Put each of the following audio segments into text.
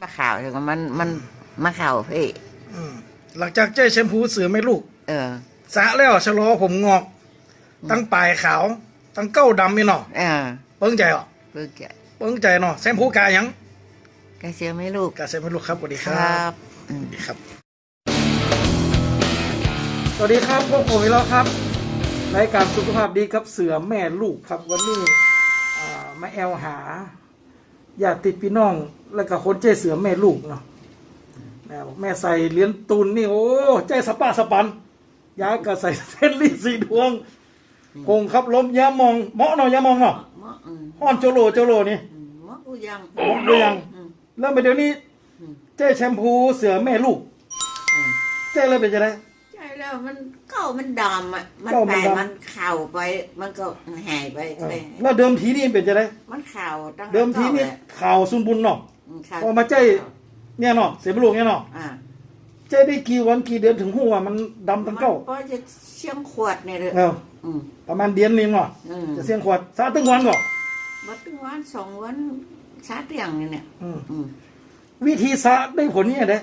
มาข่าวแล้วก็มันมันมาข่าวพี่อืมหลังจากใจแชมพูเสือไม่ลูก เออ สระแล้วชะลอผมงอก ตั้งปลายขาว ตั้งเก้าดำนี่เนาะเออเปิ้งใจเหรอเพื่อแกเปิ้งใจเนาะแชมพูกายังกระเชียไม่ลูกกาแชมพูลูกครับสวัสดีคครรัับบอืม สวัสดีครับ สวัสดีครับพวกผมอีกแล้วครับรายการสุขภาพดีครับเสือแม่ลูกครับวันนี้อ่ามาแอลหา ญาติพี่น้อง แล้วก็คนใจเสือแม่ลูกเนาะแม่บอกแม่ใส่เหรียญตุนนี่โอ้ใจสปาสปันยายก็ใส่เส้นลี่สีดวงคงครับล้มยามองเหมาะเนาะยามองเนาะหมออืมฮ้อนโจโลโจโลนี่อืมหมอกูยังเหมาะหรือยังอืมแล้วไปเดี๋ยวนี้ อืมเจ้แชมพูเสือแม่ลูก อืมเจ้เลยเป็นจะไงใช่ แล้วมันเก้ามันดำอะมันเก้ามัไปนดำ มันเข่าไป มันก็หายไปเออเลยแล้วเดิมทีนี่เป็นจะไงมันเข่าตั้งเดิมทีนี่ก้าแหละข่าวซุนบุญเนาะ อืมเข่าพอมาใจ เนี่ยเนาะเสียไม่ลูกเนี่ยเนาะอ่าเจ้ได้กี่วันกี่เดือนถึงหัวมันดำทั้งเก้ามันก็จะเชี่ยงขวดเนี่ยเลยเอออืมประมาณเดือนนึงเนาะอืมจะเสียงขวดสาตึงวันก่อนบัดถึงวันสองวันชาเตียงนี่เนี่ยอืมอืมวิธีสระได้ผลเนี่ยเด้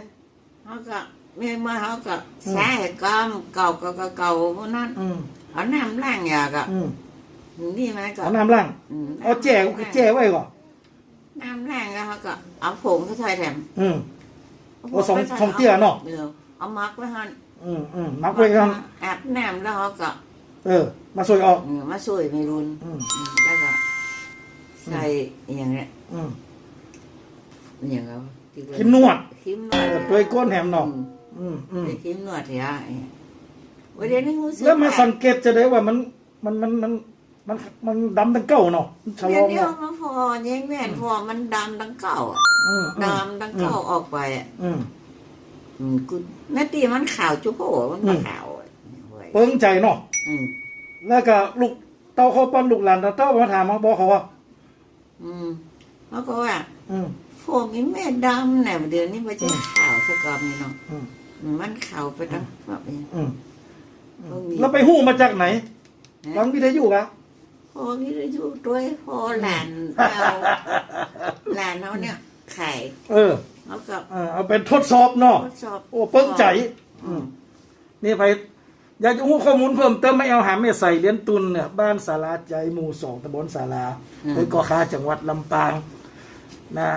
เขาก็เมื่อมาเขาก็อืมใส่กอมเก่าเก่าเก่าเก่าพวกนั้นอืมเอาน้ำล้างยาก็อืมนี่ไหมก็เอาน้ำล้างมเอาแจ้ก็คือแจ้ไว้ก่อนน้ำล้างแล้วเขาก็เอาผงเขาใส่แถมอืม โอ้สองสองเตี้ยเนาะเออเอามักไว้หันอืมอืมมักไว้กันอาบน้ำแล้วเขาก็เออ มาสวยออก เออมาช่วยไม่รุนอืมอืมแล้วก็ใส่อย่างเนี้ยอืม อย่างเงี้ยที่ว่าคิมนวด คิมนเอวดอเปลือยก้นแหมเนาะอืม อืมอืมไปคิมนวดเถอะไอ้วันเดี๋ยวนี้งูสึกแล้วมาสังเกตจะได้ว่ามันมันมันมันมันมันดำตั้งเก้าเนาะชะลเดี๋ยอวนี้เนาะมาพอแย่งแม่นพอมันดำดังเก่าอะอืมอืมดำดังเก่าออกไปอะอืมอืมกูนาตีมันขาวจุ๊บโผมันอืมามขาวอะเว้ยเปิ้งใจเนาะอืมแล้วก็ลูกเต้าเขาปั้นลูกหลานเต้ามาถามมาบอกเขาว่า อืมแล้วก็ว่า อืมพวกนี้แม่ดำเนี่ยเดี๋ยวนี้มันจะอืมขาวสกอมนี่เนาะอืมอื มมันขาวไปตั้งแบบนี้อืมพวกนี้แล้วไปหู้มาจากไหนฟังวิทยุกะพอนี้ได้อยู่ด้วยพอหลานเราหลานเขาเนี่ยไข่เออแล้วก็เออเอาเป็นทดสอบเนาะทดสอบโอ้เปิ้งใจ อืมนี่ไปอยากจะรู้ข้อมูลเพิ่มเติมไม่เอาหาไม่ใส่เหรียญตุนเนี่ยบ้านสาราใจหมู่สองตำบลสาราในเกาะคาจังหวัดลำปาง นะ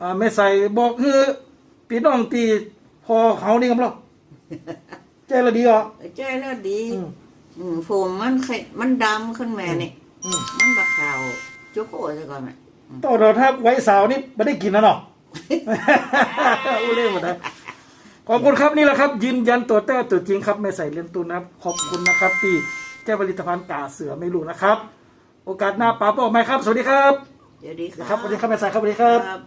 อ่าไม่ใส่บอกคือพี่น้องตี พอเขานี่กับเราใจละดีเหรอ ใจแล้วดีอืม อืมผมมันไข่มันดำขึ้นมาเนี่ยอืมมันบะขาวจุ๊บโผซะก่อนอะต่อเราถ้าไว้สาวนี่ไม่ได้กินนะเนาะ อู้เล่นหมดนะขอบคุณครับนี่แหละครับ ยืนยันตัวแต้ตัวจริงครับไม่ใส่เหรียญตุนนะครับ ขอบคุณนะครับ ที่แก้ผลิตภัณฑ์กาเสือไม่รู้นะครับ โอกาสหน้าป๋าบอกไหมครับ สวัสดีครับ เดี๋ยวดีครับสวัสดีครับแม่สายครับสวัสดีครับครับ